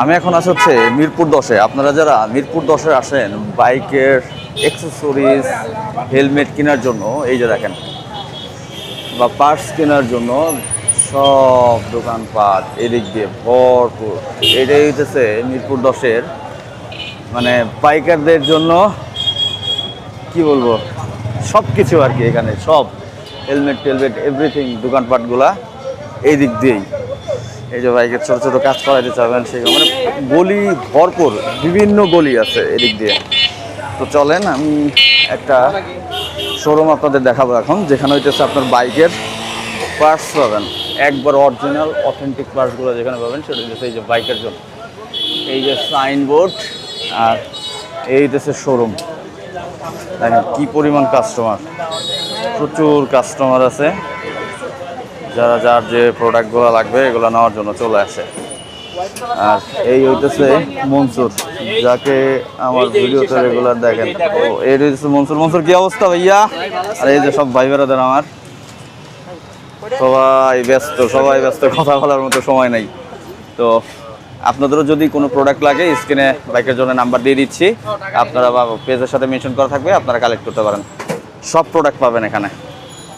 আমি এখন আছি হচ্ছে মিরপুর দশে। আপনারা যারা মিরপুর দশে আসেন, বাইকের অ্যাক্সেসরিজ হেলমেট কেনার জন্য, এই যে দেখেন, বা পার্টস কেনার জন্য সব দোকানপাট, এদিক দিয়ে ভরপুর। এটাই হইতেছে মিরপুর দশের মানে বাইকারদের জন্য কি বলব সব কিছু আর কি এখানে, সব হেলমেট টেলমেট এভরিথিং দোকানপাটগুলা এই দিক দিয়েই। এই যে বাইকের ছোট ছোট কাজ করাইতে চাবেন সেগুলো মানে গলি ভরপুর, বিভিন্ন গলি আছে এদিক দিয়ে। তো চলেন, আমি একটা শোরুম আপনাদের দেখাবো এখন, যেখানে হইতেছে আপনার বাইকের পার্টস পাবেন। একবার অরিজিনাল অথেন্টিক পার্টসগুলো যেখানে পাবেন, সেটা হচ্ছে এই যে বাইকের জন্য। এই যে সাইনবোর্ড আর এই হইতেছে শোরুম দেখেন কি পরিমাণ কাস্টমার প্রচুর কাস্টমার আছে। যারা যার যে প্রোডাক্টগুলো লাগবে, এগুলো নেওয়ার জন্য চলে আসে। আর এই হইতেছে মনসুর, যাকে আমার ভিডিওতে রেগুলার দেখেন। ও, এই হইতেছে মনসুর। মনসুর, কি অবস্থা ভাইয়া? আর এই যে সব ভাই বেড়াদের আমার। সবাই ব্যস্ত সবাই ব্যস্ত, কথা বলার মতো সময় নেই। তো আপনাদেরও যদি কোনো প্রোডাক্ট লাগে, স্ক্রিনে বাইকের জন্য নাম্বার দিয়ে দিচ্ছি। আপনারা পেজের সাথে মেনশন করা থাকবে, আপনারা কালেক্ট করতে পারেন। সব প্রোডাক্ট পাবেন এখানে।